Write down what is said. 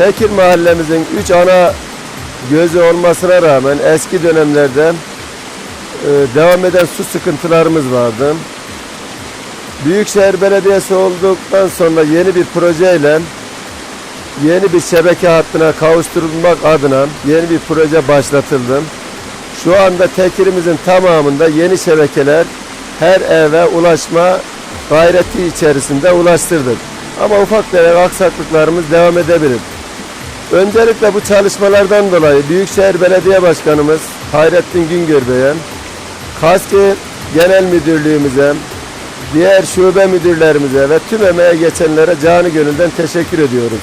Tekir mahallemizin üç ana gözü olmasına rağmen eski dönemlerde e, devam eden su sıkıntılarımız vardı. Büyükşehir Belediyesi olduktan sonra yeni bir projeyle yeni bir şebeke hattına kavuşturulmak adına yeni bir proje başlatıldı. Şu anda Tekir'imizin tamamında yeni şebekeler her eve ulaşma gayreti içerisinde ulaştırdık. Ama ufak tefek aksaklıklarımız devam edebilir. Öncelikle bu çalışmalardan dolayı Büyükşehir Belediye Başkanımız Hayrettin Güngör Bey'e, KASKİ Genel Müdürlüğümüze, diğer şube müdürlerimize ve tüm emeğe geçenlere canı gönülden teşekkür ediyoruz.